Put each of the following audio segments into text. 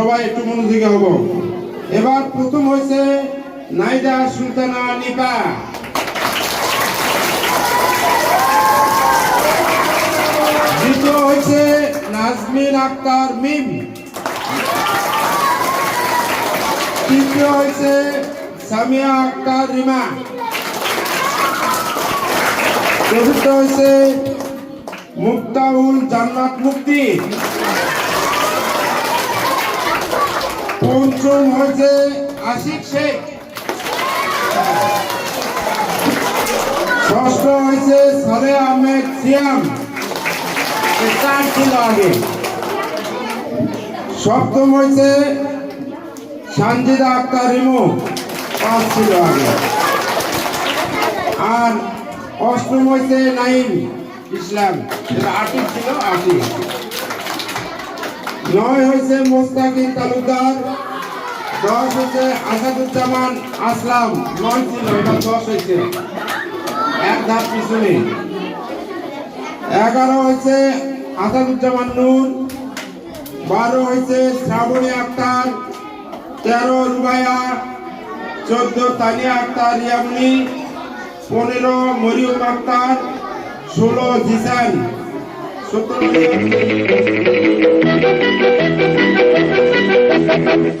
সবাই একটু মনোযোগী হব। এবার প্রথম হয়েছে নাইদা সুলতানা নিপা। দ্বিতীয় হয়েছে নাজমিন আক্তার মিম। তৃতীয় হয়েছে সামিয়া আক্তার রিমা। চতুর্থ হয়েছে মুক্তাউল জান্নাত মুক্তি পঞ্চম হয়েছে আশিক শেখ। ষষ্ঠ হয়েছে সালে আহমেদ সিয়াম। চার ছিল আগে। সপ্তম হয়েছে সানজিদা আক্তার রিমু। পাঁচ ছিল আগে। আর অষ্টম হয়েছে নাইম ইসলাম। আটি ছিল আটি নয় হয়েছে মোস্তাকিম তালুকদার। দশ হয়েছে আসাদুজ্জামান আসলাম। নয় ছিল এবার দশ হয়েছে। এক ধাপ পিছনে। এগারো হয়েছে আসাদুজ্জামান নূর। বারো হয়েছে শ্রাবণী আক্তার। তেরো রুবাইয়া। চোদ্দ তানিয়া আক্তার রিয়ামনি পনেরো মরিয়ম আক্তার। ষোলো জিসান। সতেরো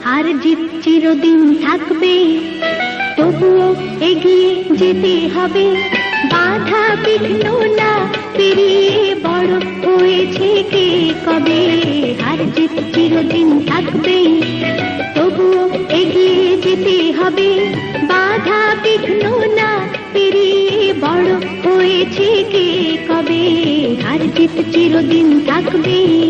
হার জিত চিরদিন থাকবে। তবুও এগিয়ে যেতে হবে। বাধা বিঘ্ন না পেরিয়ে বড় হয়েছে কে কবে? হার জিত চিরদিন থাকবে। তবুও এগিয়ে যেতে হবে। বাধা বিঘ্ন না পেরিয়ে বড় হয়েছে কে কবে? হার জিত চিরদিন থাকবে।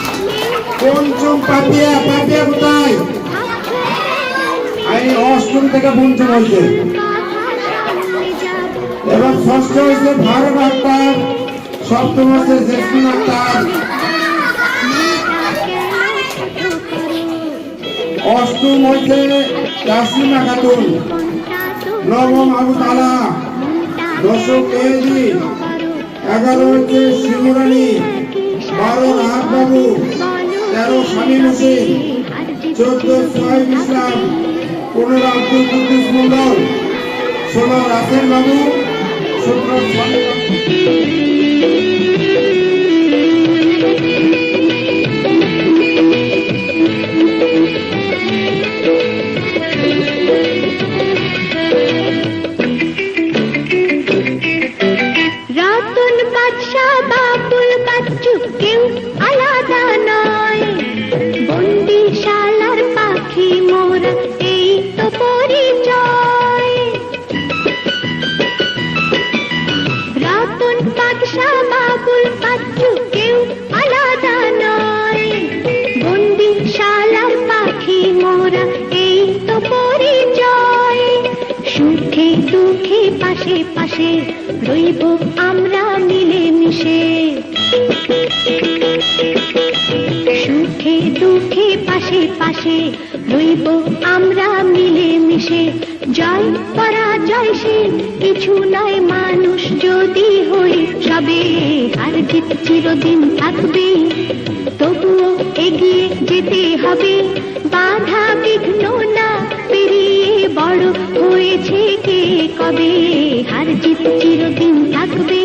পঞ্চম পাপিয়া পাপিয়া কোথায়? এই অষ্টম থেকে পঞ্চম হয়েছে। এবং ষষ্ঠ হয়েছে ভারত আক্তার, সপ্তম হচ্ছে জেসমিন আক্তার। অষ্টম হচ্ছে তাসলিমা খাতুন নবম আবু তালা, দশম এজি এগারো হচ্ছে শিমুরানি, বারো রাহাত বাবু। তেরো শামীম হোসেন চোদ্দ সোহাইব ইসলাম, পনেরো আব্দুল কুদ্দুস মন্ডল, ষোলো রাসেল বাবু, সতেরো শামীম বাদশাহ বাবুল বাচ্চু কেউ সুখে দুঃখে পাশে পাশে রইব আমরা মিলে মিশে সুখে দুঃখে পাশে পাশে রইব আমরা মিলে মিশে জয় পরাজয় সে কিছু নয়, মানুষ যদি হই সবে। আর জিত চিরদিন থাকবে, তবুও এগিয়ে যেতে হবে। বড় হয়েছে কে কবে হার জিত চিরদিন থাকবে।